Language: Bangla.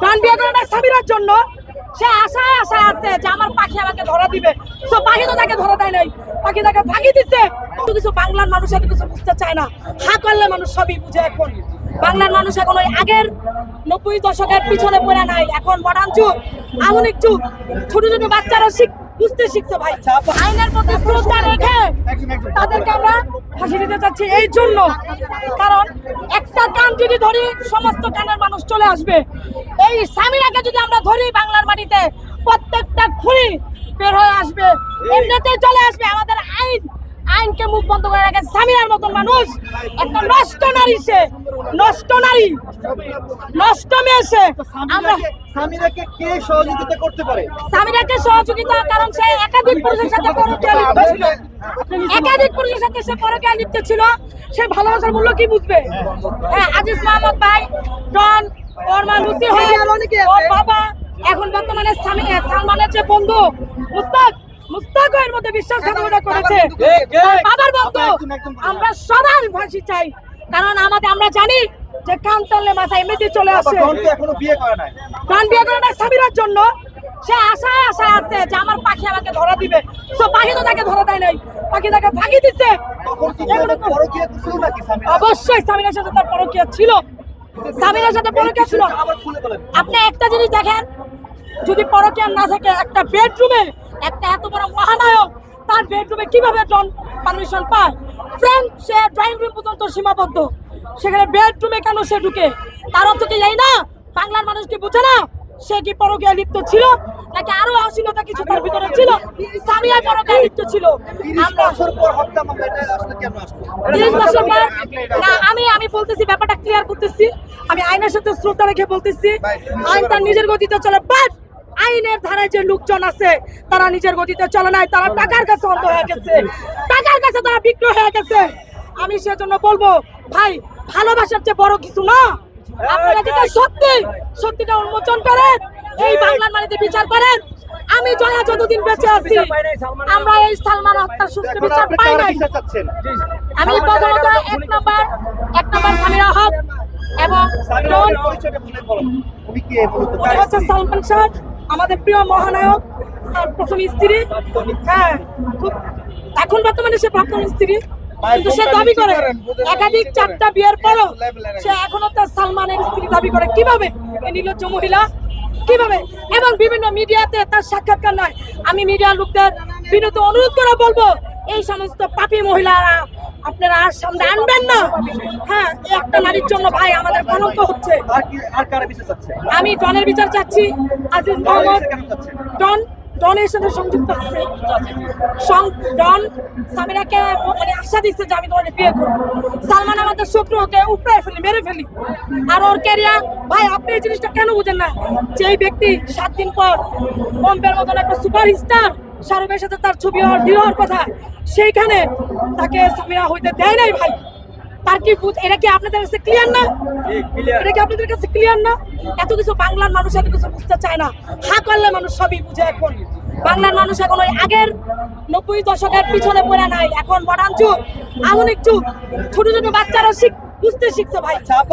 প্রাণ বিয়ে করে নেয় সাবিরার জন্য। সে আশায় আশায় আছে যে আমার পাখি আমাকে ধরা দিবে। তো পাখি তো তাকে ধরা দেয় নাই। পাখি তাকে ফাঁকি দিচ্ছে। এত কিছু বাংলার মানুষ এত কিছু বুঝতে চায় না। হা করলে মানুষ সবই বুঝে এখন। বাংলার মানুষ এখন ওই আগের নব্বই দশকের পিছনে পড়ে নাই। এখন মডার্ন যুগ, আধুনিক যুগ। ছোট ছোট বাচ্চারা শিখ বুঝতে শিখছে ভাই। আইনের প্রতি শ্রদ্ধা রেখে তাদেরকে আমরা ফাঁসি দিতে চাচ্ছি। এই জন্য। কারণ একটা কান যদি ধরি সমস্ত কানের মানুষ চলে আসবে। এই সামিরাকে যদি আমরা ধরি বাংলার মাটিতে প্রত্যেকটা খুঁড়ি বের হয়ে আসবে। এমনিতেই চলে আসবে। আমাদের আইন আইনকে মুখ বন্ধ করে রাখে সামিরার মতন মানুষ একটা নষ্ট নারী সে নষ্ট নারী নষ্ট মেয়ে সে। আমরা স্বামীরাকে কে সহযোগিতা করতে পারে? সামিরাকে সহযোগিতা কারণ সে একাধিক পুরুষের সাথে পরকীয়া লিপ্ত ছিল। একাধিক পুরুষের সাথে সে পরকীয়া লিপ্ত ছিল। সে ভালোবাসার মূল্য কি বুঝবে? হ্যাঁ আজিজ মাহমুদ ভাই ডন ওর মা লুসি হয় ওর বাবা এখন বর্তমানে স্বামী সালমানের যে বন্ধু মুস্তাক। মুস্তাক এর মধ্যে বিশ্বাসঘাতকতা করেছে। বাবার বন্ধু আমরা সবার ফাঁসি চাই কারণ আমাদের আমরা জানি যে কান টানলে মাথা এমনিতে চলে আসে। এখনও বিয়ে করে নাই। প্রাণ বিয়ে করে নেয় সাবিরার জন্য। সে আশায় আশায় আছে যে আমার পাখি আমাকে ধরা দিবে। তো পাখি তো তাকে ধরা দেয় নাই। পাখি তাকে ফাঁকি দিচ্ছে। অবশ্যই সামিরার সাথে তার পরকীয়া ছিল। সামিরার সাথে পরকীয়া ছিল। আবার আপনি একটা জিনিস দেখেন যদি পরকীয়া না থাকে একটা বেডরুমে একটা এত বড় মহানায়ক তার বেডরুমে কীভাবে জন পারমিশন পায়? ফ্রেন্ড সে ড্রয়িং রুম পর্যন্ত সীমাবদ্ধ। সেখানে বেডরুমে কেন সে ঢুকে? তার অর্থ কি যাই না? বাংলার মানুষ কি বুঝে না? সে কি পরকীয়া লিপ্ত ছিল? নাকি আরও অশ্লীলতা কিছু তার ভিতরে ছিল? সামিয়া পরকীয়া লিপ্ত ছিল। না আমি আমি বলতেছি ব্যাপারটা ক্লিয়ার করতেছি। আমি আইনের সাথে শ্রদ্ধা রেখে বলতেছি। আইন তার নিজের গতিতে চলে বাট আইনের ধারায় যে লোকজন আছে তারা নিজের গতিতে চলে নাই তারা টাকার কাছে অন্ধ হয়ে গেছে। টাকার কাছে তারা বিক্রয় হয়ে গেছে। আমি সেজন্য বলব ভাই ভালোবাসার চেয়ে বড় কিছু না। আপনারা যেটা সত্যি সত্যিটা উন্মোচন করেন এই বাংলার মাটিতে বিচার করেন আমি জয়া যতদিন বেঁচে আছি আমরা এই সালমান হত্যার সুস্থ বিচার পাই নাই। আমি প্রথমত এক নম্বর এক নম্বর সামিরা হক এবং সালমান শাহ আমাদের প্রিয় মহানায়ক আর প্রথম স্ত্রী। হ্যাঁ খুব এখন বর্তমানে সে প্রাক্তন স্ত্রী। কিন্তু সে দাবি করে একাধিক চারটা বিয়ের পরও সে এখনও তার সালমানের স্ত্রী দাবি করে। কীভাবে? এই নির্লজ্জ মহিলা? কীভাবে? এবং বিভিন্ন মিডিয়াতে তার সাক্ষাৎকার নয়। আমি মিডিয়ার লোকদের বিনত অনুরোধ করে বলব এই সমস্ত পাপী মহিলারা আপনারা আর সামনে আনবেন না। হ্যাঁ এই একটা নারীর জন্য ভাই আমাদের কলঙ্ক হচ্ছে। আমি ডনের বিচার চাচ্ছি আজিজ মোহাম্মদ। ডন ডনের সাথে সংযুক্ত আছে। ডন সামিরাকে মানে আশা দিচ্ছে যে আমি তোমার বিয়ে করব। সালমান আমাদের শত্রুকে উপরে ফেলি মেরে ফেলি। আর ওর ক্যারিয়ার ভাই আপনি এই জিনিসটা কেন বুঝেন না? যে এই ব্যক্তি সাত দিন পর বম্বের মতন একটা সুপার স্টার শাহরুখের সাথে তার ছবি হওয়ার ডিল হওয়ার কথা সেইখানে তাকে সামিরা হইতে দেয় নাই ভাই। তার কি এটা কি আপনাদের কাছে ক্লিয়ার না? এটা কি আপনাদের কাছে ক্লিয়ার না? এত কিছু বাংলার মানুষ এত কিছু বুঝতে চায় না। হা করলে মানুষ সবই বুঝে এখন। বাংলার মানুষ এখন ওই আগের নব্বই দশকের পিছনে পড়ে নাই। এখন মডার্ন যুগ। আধুনিক যুগ। ছোট ছোট বাচ্চারা শিখ বুঝতে শিখছে ভাই। চাপ